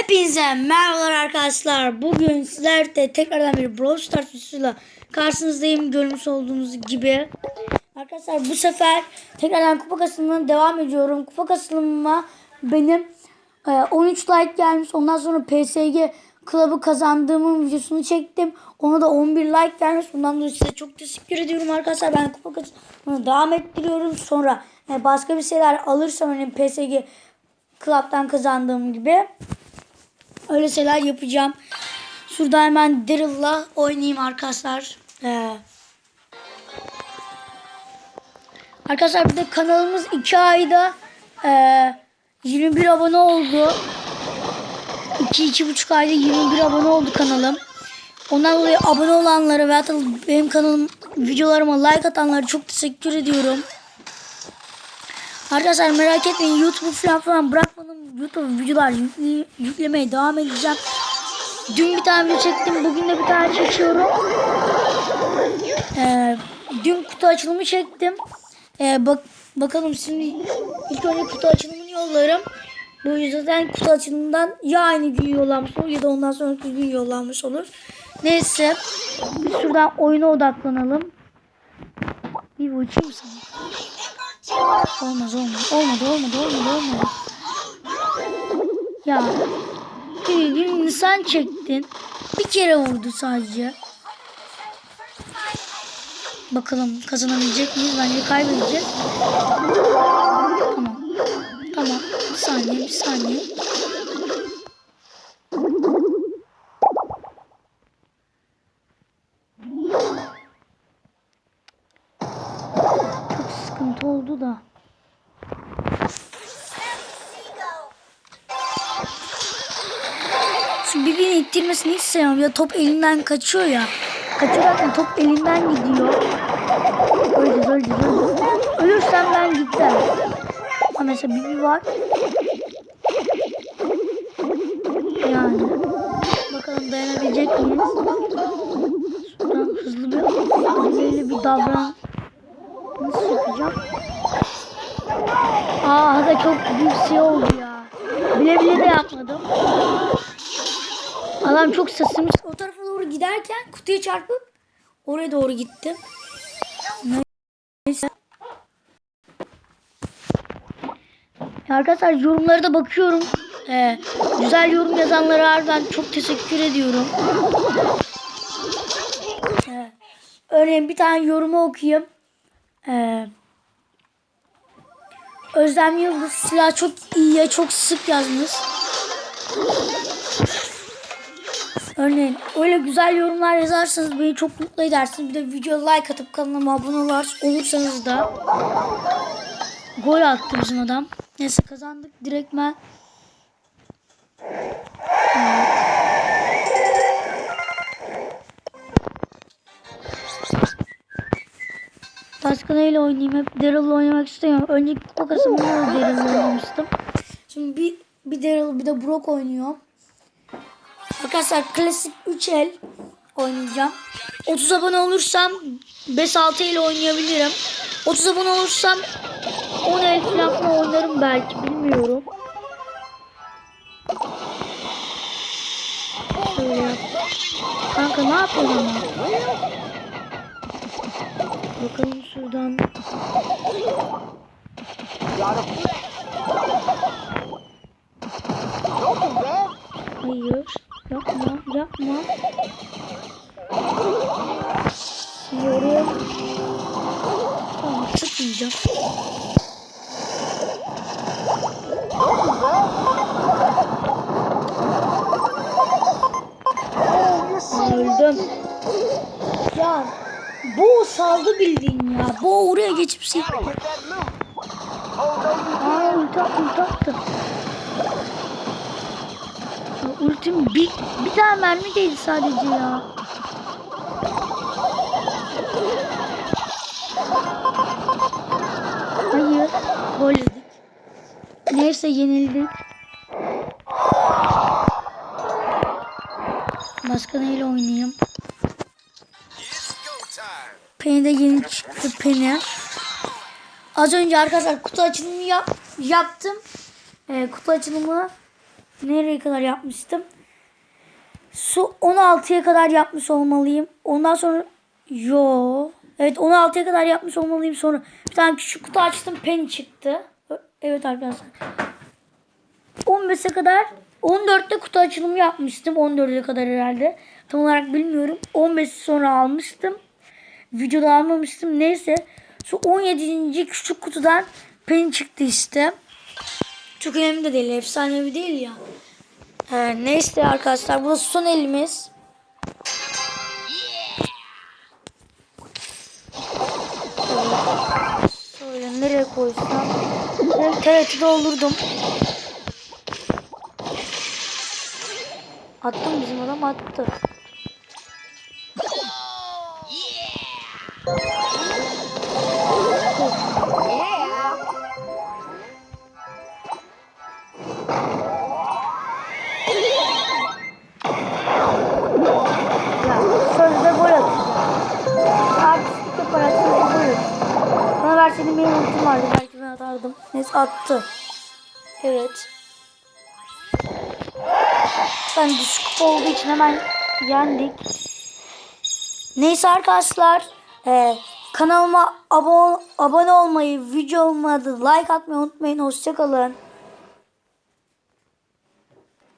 Hepinize merhabalar arkadaşlar. Bugün sizlerle tekrardan bir Brawl Stars videosuyla karşınızdayım. Görmüş olduğunuz gibi. Arkadaşlar bu sefer tekrardan kupa kasılımına devam ediyorum. Kupa kasılımıma benim e, 13 like gelmiş. Ondan sonra PSG Club'ı kazandığımın videosunu çektim. Ona da 11 like gelmiş. Bundan dolayı size çok teşekkür ediyorum arkadaşlar. Ben kupa kasılımına devam ettiriyorum. Sonra e, başka bir şeyler alırsam hani PSG Club'dan kazandığım gibi öyle şeyler yapacağım. Şurada hemen Daryl'la oynayayım arkadaşlar. Ee, arkadaşlar bir de kanalımız 2 ayda e, 21 abone oldu. 2-2,5 ayda 21 abone oldu kanalım. Ondan dolayı abone olanlara ve hatta benim kanalım videolarıma like atanlara çok teşekkür ediyorum. Arkadaşlar merak etmeyin YouTube falan falan bırakmadım. YouTube videolar yükle, yüklemeye devam edeceğim. Dün bir tane video çektim. Bugün de bir tane çekiyorum. Ee, dün kutu açılımı çektim. Ee, bak bakalım şimdi ilk önce kutu açılımını yollarım. Bu yüzden kutu açılımından ya aynı gün yollanmış olur ya da ondan sonraki gün yollanmış olur. Neyse. Biz şuradan oyuna odaklanalım. Bir uçayım sana. Olmaz olmaz. Olmadı olmadı olmadı olmadı. Ya bir gün sen çektin. Bir kere vurdu sadece. Bakalım kazanabilecek miyiz? Bence kaybedeceğiz. Tamam. Tamam. Bir saniye bir saniye. Çok sıkıntı oldu da. İttirmesini hiç sevmem. Ya top elinden kaçıyor ya. Kaçırırken top elinden gidiyor. Öleceğiz öleceğiz. Ölürsem ben gittim. Ama mesela Bibi var. Yani. Bakalım dayanabilecek miyiz? Şuradan hızlı bir hızlı bir davran. Nasıl yapacağım? Aa da çok büyük şey oldu ya. Bile bile de yapmadım. Adam çok sesimiz o tarafa doğru giderken kutuya çarpıp oraya doğru gittim. Neyse. Arkadaşlar yorumlara da bakıyorum. Ee, güzel yorum yazanlara harbiden çok teşekkür ediyorum. Ee, örneğin bir tane yorumu okuyayım. Ee, Özlem Yıldız silah çok iyiye çok sık yazmış. Örneğin öyle güzel yorumlar yazarsanız beni çok mutlu edersiniz. Bir de video like atıp kanalıma abone olur, olursanız da gol attı bizim adam. Neyse kazandık direktmen. Evet. Başka neyle oynayayım? Hep Daryl'la oynamak istemiyorum. Önceki kupa kasımda da Daryl'la oynamıştım. Şimdi bir, bir Daryl bir de Brock oynuyor. Arkadaşlar klasik 3 el oynayacağım. 30 abone olursam 5-6 ile oynayabilirim. 30 abone olursam 10 el falan oynarım belki bilmiyorum. Şöyle. Kanka ne yapıyorsun ama? Bakalım şuradan. Hayır. Yapma. Yapma. Diyorum. Tamam sıkmayacağım. Öldüm. Ya bu saldı bildiğin ya. Bu oraya geçip sil. Aa attı. Ya, ultim bir, bir tane mermi değdi sadece ya. Hayır. Gol yedik. Neyse yenildik. Başka neyle oynayayım? Penny de yeni çıktı Penny. Az önce arkadaşlar kutu açılımı yap, yaptım. Ee, kutu açılımı nereye kadar yapmıştım? Su 16'ya kadar yapmış olmalıyım. Ondan sonra yo. Evet 16'ya kadar yapmış olmalıyım. Sonra bir tane küçük kutu açtım. Pen çıktı. Evet arkadaşlar. 15'e kadar 14'te kutu açılımı yapmıştım. 14'e kadar herhalde. Tam olarak bilmiyorum. 15 sonra almıştım. Videoda almamıştım. Neyse. Şu 17. küçük kutudan pen çıktı işte. Çok önemli de değil. Efsanevi değil ya. Ee, neyse arkadaşlar. Burası son elimiz. Şöyle nereye koysam. Ben TRT'de doldurdum. Attım bizim adam attı. Verseydim benim ultim vardı. Belki ben atardım. Neyse attı. Evet. Ben düşük olduğu için hemen yendik. Neyse arkadaşlar. E, kanalıma abone, abone olmayı, videoma da like atmayı unutmayın. Hoşçakalın.